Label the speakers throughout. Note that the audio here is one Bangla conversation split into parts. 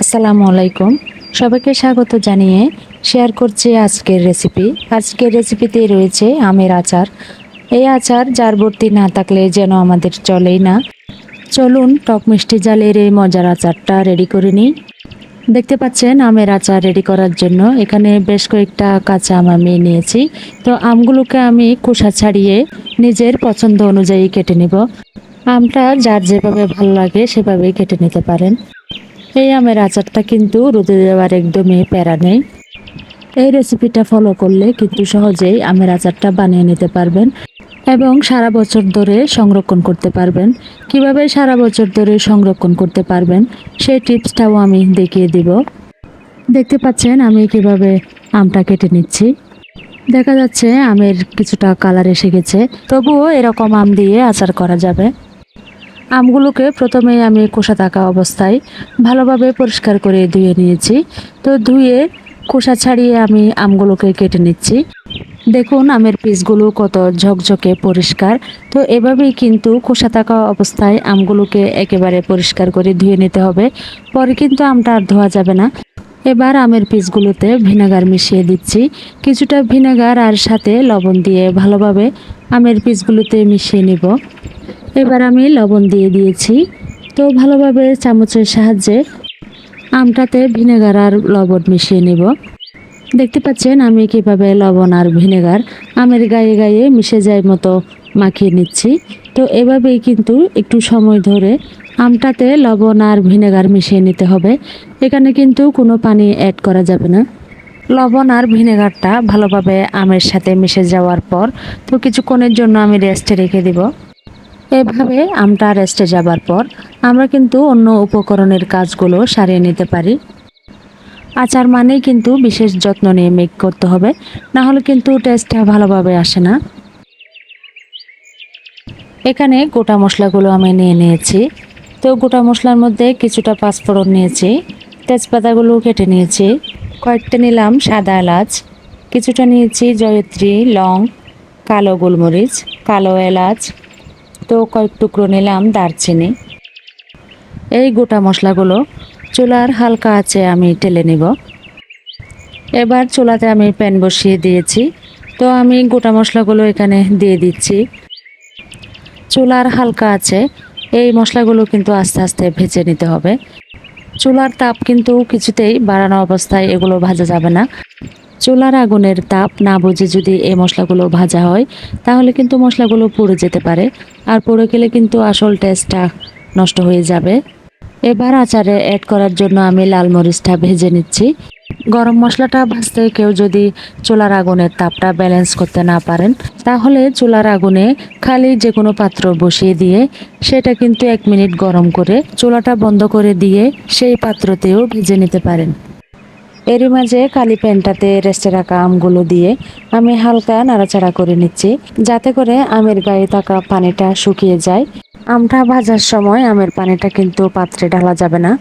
Speaker 1: আসসালামু আলাইকুম। সবাইকে স্বাগত জানিয়ে শেয়ার করছি আজকের রেসিপি আজকের রেসিপিতে রয়েছে আমের আচার। এই আচার যার ভর্তি না থাকলে যেন আমাদের চলেই না। চলুন টক মিষ্টি জালের এই মজার আচারটা রেডি করে নিই। দেখতে পাচ্ছেন, আমের আচার রেডি করার জন্য এখানে বেশ কয়েকটা কাঁচা আম আমি নিয়েছি। তো আমগুলোকে আমি খোসা ছাড়িয়ে নিজের পছন্দ অনুযায়ী কেটে নিব। আমটা যার যেভাবে ভালো লাগে সেভাবেই কেটে নিতে পারেন। এই আমের আচারটা কিন্তু রোদে দেওয়ার একদমই প্যারা নেই। এই রেসিপিটা ফলো করলে কিন্তু সহজেই আমের আচারটা বানিয়ে নিতে পারবেন এবং সারা বছর ধরে সংরক্ষণ করতে পারবেন। কীভাবে সারা বছর ধরে সংরক্ষণ করতে পারবেন সেই টিপসটাও আমি দেখিয়ে দিব। দেখতে পাচ্ছেন আমি কীভাবে আমটা কেটে নিচ্ছি। দেখা যাচ্ছে আমের কিছুটা কালার এসে গেছে, তবুও এরকম আম দিয়ে আচার করা যাবে। আমগুলোকে প্রথমে আমি কোষা থাকা অবস্থায় ভালোভাবে পরিষ্কার করে ধুয়ে নিয়েছি। তো ধুয়ে খোসা ছাড়িয়ে আমি আমগুলোকে কেটে নিচ্ছি। দেখুন আমের পিসগুলো কত ঝকঝকে পরিষ্কার। তো এভাবেই কিন্তু খোসা থাকা অবস্থায় আমগুলোকে একেবারে পরিষ্কার করে ধুয়ে নিতে হবে। পরে কিন্তু আমটা আর ধোয়া যাবে না। এবার আমের পিসগুলোতে ভিনেগার মিশিয়ে দিচ্ছি। কিছুটা ভিনেগার আর সাথে লবণ দিয়ে ভালোভাবে আমের পিসগুলোতে মিশিয়ে নিব। এবার আমি লবণ দিয়ে দিয়েছি। তো ভালোভাবে চামচের সাহায্যে আমটাতে ভিনেগার আর লবণ মিশিয়ে নেব। দেখতে পাচ্ছেন আমি কীভাবে লবণ আর ভিনেগার আমের গায়ে গায়ে মিশে যায় মতো মাখিয়ে নিচ্ছি। তো এভাবেই কিন্তু একটু সময় ধরে আমটাতে লবণ আর ভিনেগার মিশিয়ে নিতে হবে। এখানে কিন্তু কোনো পানি অ্যাড করা যাবে না। লবণ আর ভিনেগারটা ভালোভাবে আমের সাথে মিশে যাওয়ার পর তো কিছুক্ষণের জন্য আমি রেস্টে রেখে দিব। এভাবে আমটা রেস্টে যাবার পর আমরা কিন্তু অন্য উপকরণের কাজগুলো সারিয়ে নিতে পারি। আচার মানেই কিন্তু বিশেষ যত্ন নিয়ে মেক করতে হবে, না হলে কিন্তু টেস্টটা ভালোভাবে আসে না। এখানে গোটা মশলাগুলো আমি নিয়ে নিয়েছি। তো গোটা মশলার মধ্যে কিছুটা পাঁচফোড়ন নিয়েছি তেজপাতাগুলো কেটে নিয়েছি, কয়েকটা নিলাম সাদা এলাচ, কিছুটা নিয়েছি জয়ত্রী, লং, কালো গোলমরিচ, কালো এলাচ তো কয়েক টুকরো নিলাম দারচিনি। এই গোটা মশলাগুলো চুলার হালকা আছে আমি টেলে নিব। এবার চুলাতে আমি প্যান বসিয়ে দিয়েছি। তো আমি গোটা মশলাগুলো এখানে দিয়ে দিচ্ছি। চুলার হালকা আছে এই মশলাগুলো কিন্তু আস্তে আস্তে ভেজে নিতে হবে। চুলার তাপ কিন্তু কিছুতেই বাড়ানো অবস্থায় এগুলো ভাজা যাবে না। চুলার আগুনের তাপ না বুঝে যদি এই মশলাগুলো ভাজা হয়, তাহলে কিন্তু মশলাগুলো পুড়ে যেতে পারে। আর পুড়ে গেলে কিন্তু আসল টেস্টটা নষ্ট হয়ে যাবে। এবার আচারে অ্যাড করার জন্য আমি লাল মরিচটা ভেজে নিচ্ছি। গরম মশলাটা ভাজতে কেউ যদি চুলার আগুনের তাপটা ব্যালেন্স করতে না পারেন, তাহলে চুলার আগুনে খালি যে কোনো পাত্র বসিয়ে দিয়ে সেটা কিন্তু এক মিনিট গরম করে চুলাটা বন্ধ করে দিয়ে সেই পাত্রতেও ভেজে নিতে পারেন। এরই মাঝে কালি প্যানটাতে রেস্টে রাখা আমগুলো দিয়ে আমি হালকা নাড়াচাড়া করে নিচ্ছি, যাতে করে আমের গায়ে থাকা পানিটা শুকিয়ে যায়। আমটা ভাজার সময় আমের পানিটা কিন্তু পাত্রে ঢালা যাবে না।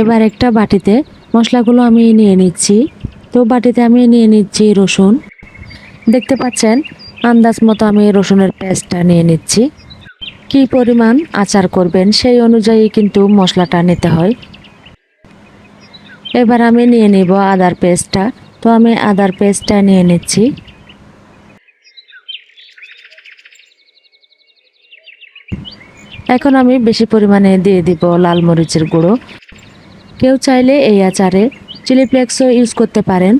Speaker 1: এবার একটা বাটিতে মশলাগুলো আমি নিয়ে নিচ্ছি। তো বাটিতে আমি নিয়ে নিচ্ছি রসুন। দেখতে পাচ্ছেন, আন্দাজ মতো আমি রসুনের পেস্টটা নিয়ে নিচ্ছি। কী পরিমাণ আচার করবেন সেই অনুযায়ী কিন্তু মশলাটা নিতে হয়। এবার আমি নিয়ে নিব আদার পেস্টটা। তো আমি আদার পেস্টটা নিয়ে নিচ্ছি। এখন আমি বেশি পরিমাণে দিয়ে দিব লাল মরিচের গুঁড়ো। কেউ চাইলে এই আচারে চিলি ফ্লেক্সও ইউজ করতে পারেন।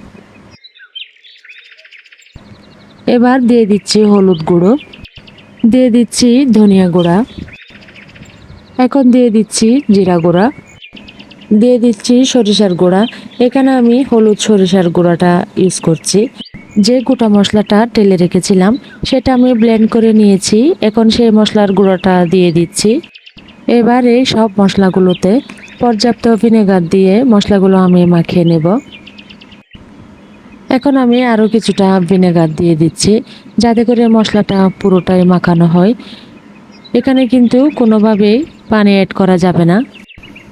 Speaker 1: এবার দিয়ে দিচ্ছি হলুদ গুঁড়ো। দিয়ে দিচ্ছি ধনিয়া গুঁড়া। এখন দিয়ে দিচ্ছি জিরা গুঁড়া। দিয়ে দিচ্ছি সরিষার গুঁড়া। এখানে আমি হলুদ সরিষার গুঁড়াটা ইউজ করছি। যে গোটা মশলাটা টেলে রেখেছিলাম, সেটা আমি ব্লেন্ড করে নিয়েছি। এখন সেই মশলার গুঁড়োটা দিয়ে দিচ্ছি। এবার এই সব মশলাগুলোতে পর্যাপ্ত ভিনেগার দিয়ে মশলাগুলো আমি মাখিয়ে নেব। এখন আমি আরও কিছুটা ভিনেগার দিয়ে দিচ্ছি, যাতে করে মশলাটা পুরোটাই মাখানো হয়। এখানে কিন্তু কোনোভাবেই পানি অ্যাড করা যাবে না।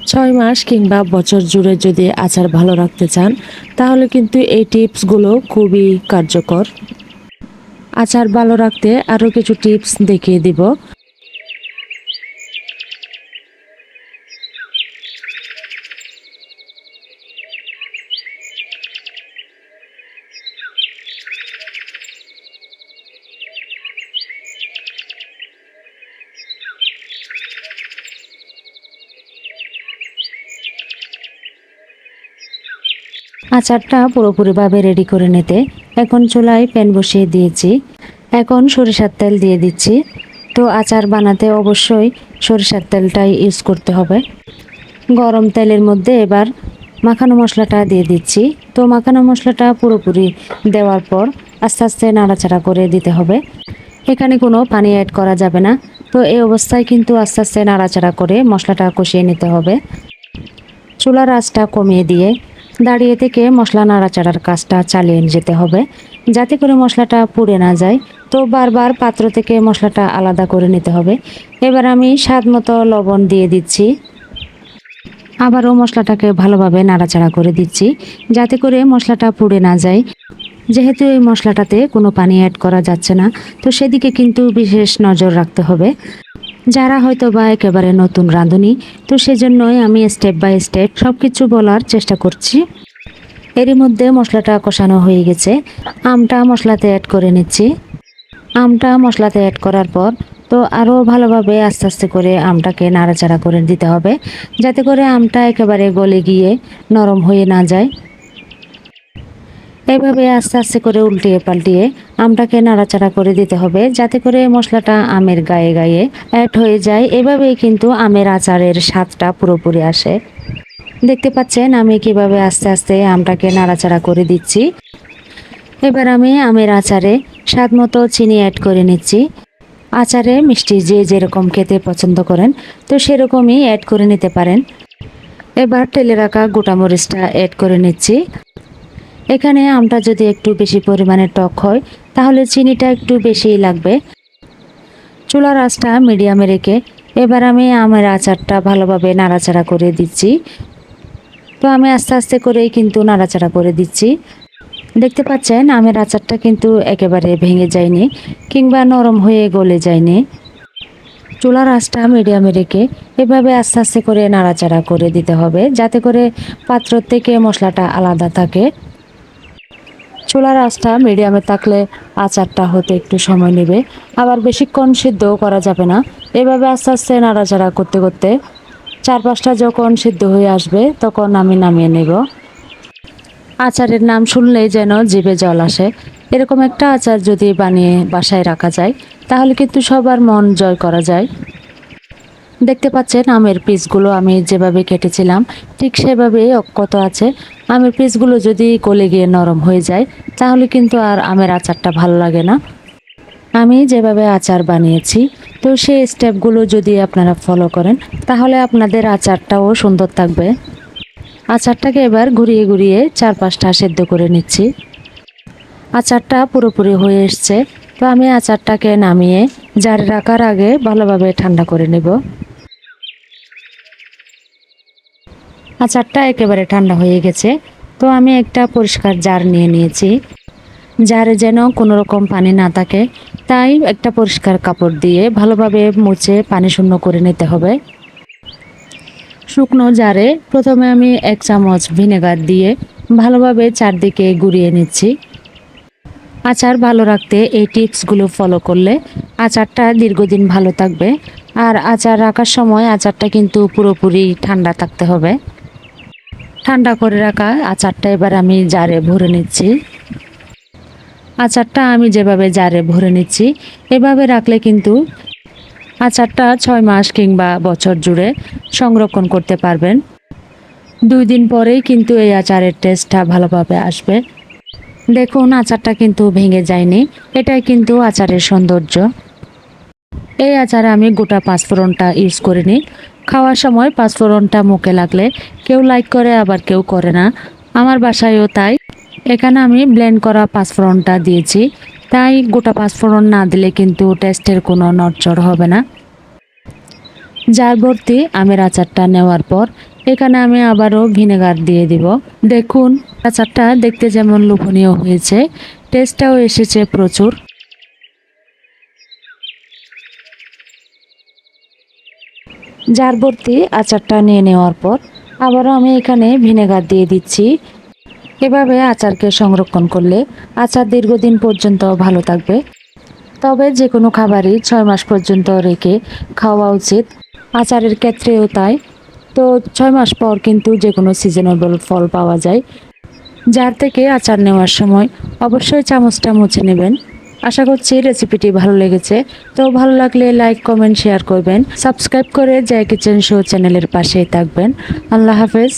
Speaker 1: ছয় মাস কিংবা বছর জুড়ে যদি আচার ভালো রাখতে চান, তাহলে কিন্তু এই টিপসগুলো খুবই কার্যকর। আচার ভালো রাখতে আরও কিছু টিপস দেখিয়ে দিব। আচারটা পুরোপুরিভাবে রেডি করে নিতে এখন চুলায় প্যান বসিয়ে দিয়েছি। এখন সরিষার তেল দিয়ে দিচ্ছি। তো আচার বানাতে অবশ্যই সরিষার তেলটাই ইউজ করতে হবে। গরম তেলের মধ্যে এবার মাখানো মশলাটা দিয়ে দিচ্ছি। তো মাখানো মশলাটা পুরোপুরি দেওয়ার পর আস্তে আস্তে নাড়াচাড়া করে দিতে হবে। এখানে কোনো পানি অ্যাড করা যাবে না। তো এই অবস্থায় কিন্তু আস্তে আস্তে নাড়াচাড়া করে মশলাটা কষিয়ে নিতে হবে। চুলার আঁচটা কমিয়ে দিয়ে দাঁড়িয়ে থেকে মশলা নাড়াচাড়ার কাজটা চালিয়ে যেতে হবে। যাতে করে মশলাটা পুড়ে না যায়, তো বারবার পাত্র থেকে মশলাটা আলাদা করে নিতে হবে। এবার আমি স্বাদ মতো লবণ দিয়ে দিচ্ছি। আবারও মশলাটাকে ভালোভাবে নাড়াচাড়া করে দিচ্ছি, যাতে করে মশলাটা পুড়ে না যায়। যেহেতু এই মশলাটাতে কোনো পানি অ্যাড করা যাচ্ছে না, তো সেদিকে কিন্তু বিশেষ নজর রাখতে হবে। যারা হয়তো বা একেবারে নতুন রাঁধুনি, তো সেজন্যই আমি স্টেপ বাই স্টেপ সব কিছু বলার চেষ্টা করছি। এরই মধ্যে মশলাটা কষানো হয়ে গেছে। আমটা মশলাতে অ্যাড করে নিচ্ছি। আমটা মশলাতে অ্যাড করার পর তো আরও ভালোভাবে আস্তে আস্তে করে আমটাকে নাড়াচাড়া করে দিতে হবে, যাতে করে আমটা একেবারে গলে গিয়ে নরম হয়ে না যায়। এভাবে আস্তে আস্তে করে উল্টিয়ে পাল্টিয়ে আমটাকে নাড়াচাড়া করে দিতে হবে, যাতে করে মশলাটা আমের গায়ে গায়ে অ্যাড হয়ে যায়। এভাবেই কিন্তু আমের আচারের স্বাদটা পুরোপুরি আসে। দেখতে পাচ্ছেন আমি কীভাবে আস্তে আস্তে আমটাকে নাড়াচাড়া করে দিচ্ছি। এবার আমি আমের আচারে স্বাদ মতো চিনি অ্যাড করে নিচ্ছি। আচারে মিষ্টি যে যেরকম খেতে পছন্দ করেন, তো সেরকমই অ্যাড করে নিতে পারেন। এবার তেলে রাখা গোটা মরিচটা অ্যাড করে নিচ্ছি। এখানে আমটা যদি একটু বেশি পরিমাণে টক হয়, তাহলে চিনিটা একটু বেশিই লাগবে। চুলার আঁচটা মিডিয়ামে রেখে এবার আমি আমের আচারটা ভালোভাবে নাড়াচাড়া করে দিচ্ছি। তো আমি আস্তে আস্তে করেই কিন্তু নাড়াচাড়া করে দিচ্ছি। দেখতে পাচ্ছেন, আমের আচারটা কিন্তু একেবারে ভেঙে যায়নি কিংবা নরম হয়ে গলে যায়নি। চুলার আঁচটা মিডিয়ামে রেখে এভাবে আস্তে আস্তে করে নাড়াচাড়া করে দিতে হবে, যাতে করে পাত্র থেকে মশলাটা আলাদা থাকে। চুলার আঁচটা মিডিয়ামে থাকলে আচারটা হতে একটু সময় নেবে। আবার বেশিক্ষণ সিদ্ধও করা যাবে না। এভাবে আস্তে আস্তে নাড়াচাড়া করতে করতে চার পাঁচটা যখন সিদ্ধ হয়ে আসবে, তখন আমি নামিয়ে নেব। আচারের নাম শুনলেই যেন জিভে জল আসে। এরকম একটা আচার যদি বানিয়ে বাসায় রাখা যায়, তাহলে কিন্তু সবার মন জয় করা যায়। দেখতে পাচ্ছেন আমের পিসগুলো আমি যেভাবে কেটেছিলাম, ঠিক সেভাবেই অক্ষত আছে। আমের পিসগুলো যদি গলে গিয়ে নরম হয়ে যায়, তাহলে কিন্তু আর আমের আচারটা ভালো লাগে না। আমি যেভাবে আচার বানিয়েছি, তো সেই স্টেপগুলো যদি আপনারা ফলো করেন, তাহলে আপনাদের আচারটাও সুন্দর থাকবে। আচারটাকে এবার ঘুরিয়ে ঘুরিয়ে চার পাঁচটা সেদ্ধ করে নিচ্ছি। আচারটা পুরোপুরি হয়ে এসছে, তো আমি আচারটাকে নামিয়ে জারে রাখার আগে ভালোভাবে ঠান্ডা করে নেব। আচারটা একেবারে ঠান্ডা হয়ে গেছে। তো আমি একটা পরিষ্কার জার নিয়ে নিয়েছি। জারে যেন কোনো রকম পানি না থাকে। তাই একটা পরিষ্কার কাপড় দিয়ে ভালোভাবে মুছে পানি শূন্য করে নিতে হবে। শুকনো জারে প্রথমে আমি এক চামচ ভিনেগার দিয়ে ভালোভাবে চারদিকে গুঁড়িয়ে নিচ্ছি। আচার ভালো রাখতে এই টিপসগুলো ফলো করলে আচারটা দীর্ঘদিন ভালো থাকবে। আর আচার রাখার সময় আচারটা কিন্তু পুরোপুরি ঠান্ডা থাকতে হবে। ঠান্ডা করে রাখা আচারটা এবার আমি জারে ভরে নিচ্ছি। আচারটা আমি যেভাবে জারে ভরে নিচ্ছি, এভাবে রাখলে কিন্তু আচারটা ছয় মাস কিংবা বছর জুড়ে সংরক্ষণ করতে পারবেন। দুই দিন পরেই কিন্তু এই আচারের টেস্টটা ভালোভাবে আসবে। দেখুন, আচারটা কিন্তু ভেঙে যায়নি, এটাই কিন্তু আচারের সৌন্দর্য। এই আচারে আমি গোটা পাঁচফোড়নটা ইউজ করিনি খাওয়ার সময় পাঁচফোড়নটা মুখে লাগলে কেউ লাইক করে, আবার কেউ করে না। আমার বাসায়ও তাই। এখানে আমি ব্লেন্ড করা পাঁচফোড়নটা দিয়েছি। তাই গোটা পাঁচফোড়ন না দিলে কিন্তু টেস্টের কোনো নড়চড় হবে না। যার ভর্তি আমের আচারটা নেওয়ার পর এখানে আমি আবারও ভিনেগার দিয়ে দিব। দেখুন আচারটা দেখতে যেমন লোভনীয় হয়েছে টেস্টটাও এসেছে প্রচুর। যার ভর্তি আচারটা নিয়ে নেওয়ার পর আবারও আমি এখানে ভিনেগার দিয়ে দিচ্ছি। এভাবে আচারকে সংরক্ষণ করলে আচার দীর্ঘদিন পর্যন্ত ভালো থাকবে। তবে যে কোনো খাবারই ছয় মাস পর্যন্ত রেখে খাওয়া উচিত। আচারের ক্ষেত্রেও তাই। তো ছয় মাস পর কিন্তু যে কোনো সিজনেবল ফল পাওয়া যায়। যার থেকে আচার নেওয়ার সময় অবশ্যই চামচটা মুছে নেবেন। আশা করছি রেসিপিটি ভালো লেগেছে। তো ভালো লাগলে লাইক কমেন্ট শেয়ার করবেন। সাবস্ক্রাইব করে জয় কিচেন শো চ্যানেলের পাশেই থাকবেন। আল্লাহ হাফেজ।